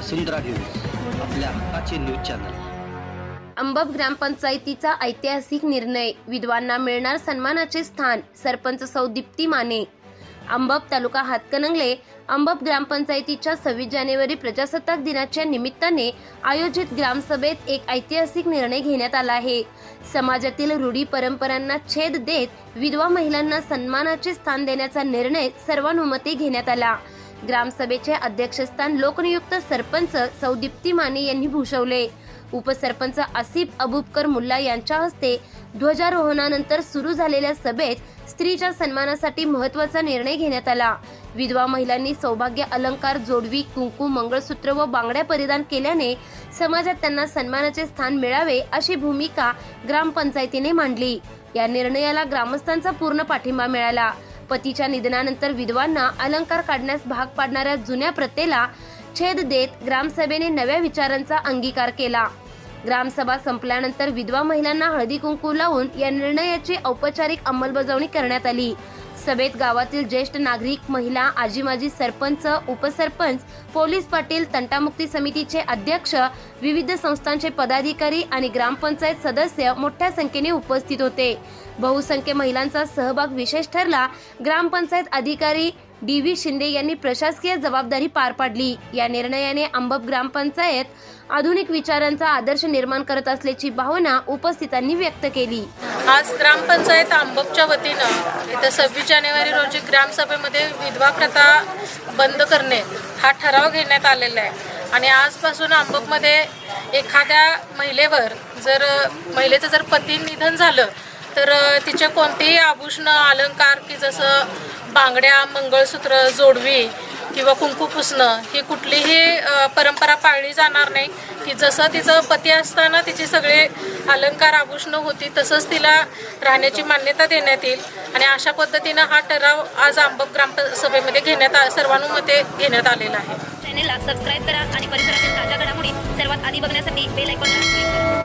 वसुंधरा news आपल्या हक्काचे news channel. अंबब ग्रामपंचायतीचा ऐतिहासिक निर्णय विधवांना मिळणार सन्मानाचे स्थान सरपंच सौ दीप्ती माने. अंबब तालुका हातकणंगले अंबब ग्रामपंचायतीच्या सव्वीस जानेवारी प्रजासत्ताक दिनाच्या निमित्ताने आयोजित ग्रामसभेत एक ऐतिहासिक निर्णय घेण्यात आला आहे. समाजातील रूढी परंपरांना छेद देत विधवा महिलांना सन्मानाचे स्थान देण्याचा निर्णय सर्वानुमते घेण्यात आला. ग्रामसभेचे अध्यक्षस्थान लोकनियुक्त सरपंच सौदीप्ती माने यांनी भूषवले. उपसरपंच आसिफ अबुबकर मुल्ला यांच्या हस्ते ध्वजारोहणानंतर सुरू झालेल्या सभेत स्त्रीच्या सन्मानासाठी महत्त्वाचा निर्णय घेण्यात आला. विधवा महिलांनी सौभाग्य अलंकार जोडवी कुंकू मंगळसूत्र व बांगड्या परिधान केल्याने समाजात त्यांना सन्मानाचे स्थान मिळावे अशी भूमिका ग्रामपंचायतीने मांडली. या निर्णयाला ग्रामस्थांचा पूर्ण पाठिंबा मिळाला. पतीच्या निधनानंतर विधवांना अलंकार काढण्यास भाग पाडणाऱ्या जुन्या प्रथेला छेद देत ग्रामसभेने नव्या विचारांचा अंगीकार केला. ग्रामसभा संपल्यानंतर विधवा महिलांना हळदी कुंकू लावून या निर्णयाची औपचारिक अंमलबजावणी करण्यात आली. सभेत गावातील ज्येष्ठ नागरिक महिला आजी माजी सरपंच उपसरपंच पोलीस पाटील तंटामुक्ती समितीचे अध्यक्ष विविध संस्थांचे पदाधिकारी आणि ग्रामपंचायत सदस्य मोठ्या संख्येने उपस्थित होते. बहुसंख्य महिलांचा सहभाग विशेष ठरला ग्रामपंचायत अधिकारी डी व्ही शिंदे यांनी प्रशासकीय जबाबदारी पार पाडली. या निर्णयाने अंबप ग्रामपंचायत आधुनिक विचारांचा आदर्श निर्माण करत असल्याची भावना उपस्थितांनी व्यक्त केली. आज ग्रामपंचायत आंबपच्या वतीने तर सव्वीस जानेवारी रोजी ग्रामसभेमध्ये विधवा प्रथा बंद करणे हा ठराव घेण्यात आलेला आहे. आणि आजपासून आंबपमध्ये एखाद्या महिलेवर जर महिलेचं जर पती निधन झालं तर तिचे कोणतेही आभूषणं अलंकार की जसं बांगड्या मंगळसूत्र जोडवी किंवा कुंकू पुसणं ही कुठलीही परंपरा पाळली जाणार नाही. की जसं तिचं पती असताना तिची सगळे अलंकार आभूषणं होती तसंच तिला राहण्याची मान्यता देण्यात येईल. आणि अशा पद्धतीनं हा ठराव आज आंबक ग्रामसभेमध्ये घेण्यात आ- सर्वानुमते घेण्यात आलेला आहे. चॅनेलला सबस्क्राईब करा आणि परिसरातील ताज्या घडामोडी सर्वात आधी बघण्यासाठी बेल आयकॉनला